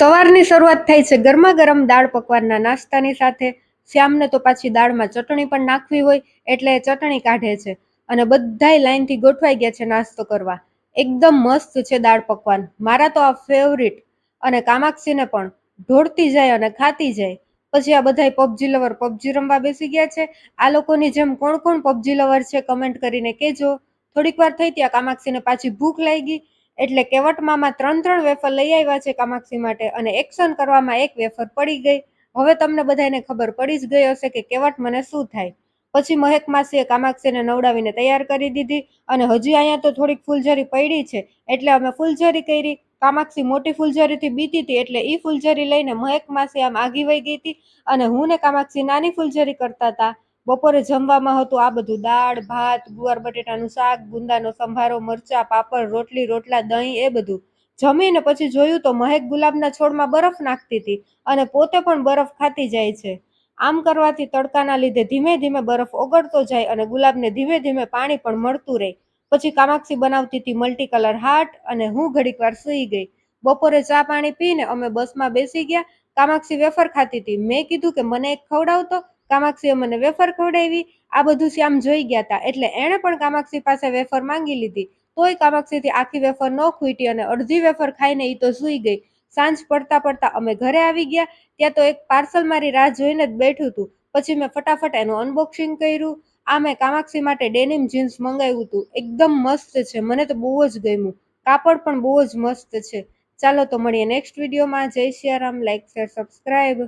સવારની શરૂઆત થાય છે ગરમા ગરમ દાળ પકવાનના નાસ્તાની સાથે. શ્યામને તો પાછી દાળમાં ચટણી પણ નાખવી હોય એટલે એ ચટણી કાઢે છે અને બધાય લાઈનથી ગોઠવાઈ ગયા છે નાસ્તો કરવા. એકદમ મસ્ત છે દાળ પકવાન. મારા તો આ ફેવરિટ અને કામાક્ષીને પણ. ઢોળતી જાય અને ખાતી જાય. પછી આ બધાય પબજી લવર પબજી રમવા બેસી ગયા છે. આ લોકોની જેમ કોણ કોણ પબજી લવર છે કમેન્ટ કરીને કહેજો. થોડીક વાર થઈ ત્યાં કામાક્ષીને પાછી ભૂખ લાગી. એટલે કેવટમાં ત્રણ ત્રણ વેફર લઈ આવ્યા છે કામાક્ષી માટે અને એક્શન કરવામાં એક વેફર પડી ગઈ. હવે તમને બધાને ખબર પડી જ ગઈ હશે કે કેવટ મને શું થાય. પછી મહેક માસીએ કામાક્ષીને નવડાવીને તૈયાર કરી દીધી અને હજી અહીંયા તો થોડીક ફૂલઝરી પડી છે એટલે અમે ફૂલઝરી કરી. કામાક્ષી મોટી ફૂલઝરીથી બીતી હતી એટલે એ ફૂલઝરી લઈને મહેક માસી આમ આગી વહી ગઈ હતી અને હું ને કામાક્ષી નાની ફૂલઝરી કરતા હતા. બપોરે જમવામાં હતું આ બધું દાળ, ભાત, ગુવાર, બટેટાનું શાક, ગુંદાનો સંભારો, મરચા, પાપડ, રોટલી, રોટલા, દહીં, એ બધું. જમીને પછી જોયું તો મહેક ગુલાબના છોડમાં બરફ નાખતી હતી અને પોતે પણ બરફ ખાતી જાય છે. આમ કરવાથી તડકાના લીધે ધીમે ધીમે બરફ ઓગળતો જાય અને ગુલાબને ધીમે ધીમે પાણી પણ મળતું રહે. પછી કામાક્ષી બનાવતી હતી મલ્ટી કલર હાર્ટ અને હું ઘડીક વાર સૂઈ ગઈ. બપોરે ચા પાણી પીને અમે બસમાં બેસી ગયા. કામાક્ષી વેફર ખાતી હતી. મેં કીધું કે મને એક ખવડાવતો. કામાક્ષીએ મને વેફર ખવડાવી. આ બધું શ્યામ જોઈ ગયા હતા એટલે એણે પણ કામાક્ષી પાસે વેફર માંગી લીધી. તોય કામાક્ષીથી આખી વેફર ન ખૂટી અને અડધી વેફર ખાઈને એ તો સૂઈ ગઈ. સાંજ પડતા પડતા અમે ઘરે આવી ગયા. ત્યાં તો એક પાર્સલ મારી રાહ જોઈને જ બેઠું હતું પછી મેં ફટાફટ એનું અનબોક્સિંગ કર્યું. આ મેં કામાક્ષી માટે ડેનિમ જીન્સ મંગાવ્યું હતું એકદમ મસ્ત છે. મને તો બહુ જ ગમ્યું. કાપડ પણ બહુ જ મસ્ત છે. ચાલો તો મળીએ નેક્સ્ટ વિડીયોમાં જય સિયારામ લાઈક શેર સબસ્ક્રાઈબ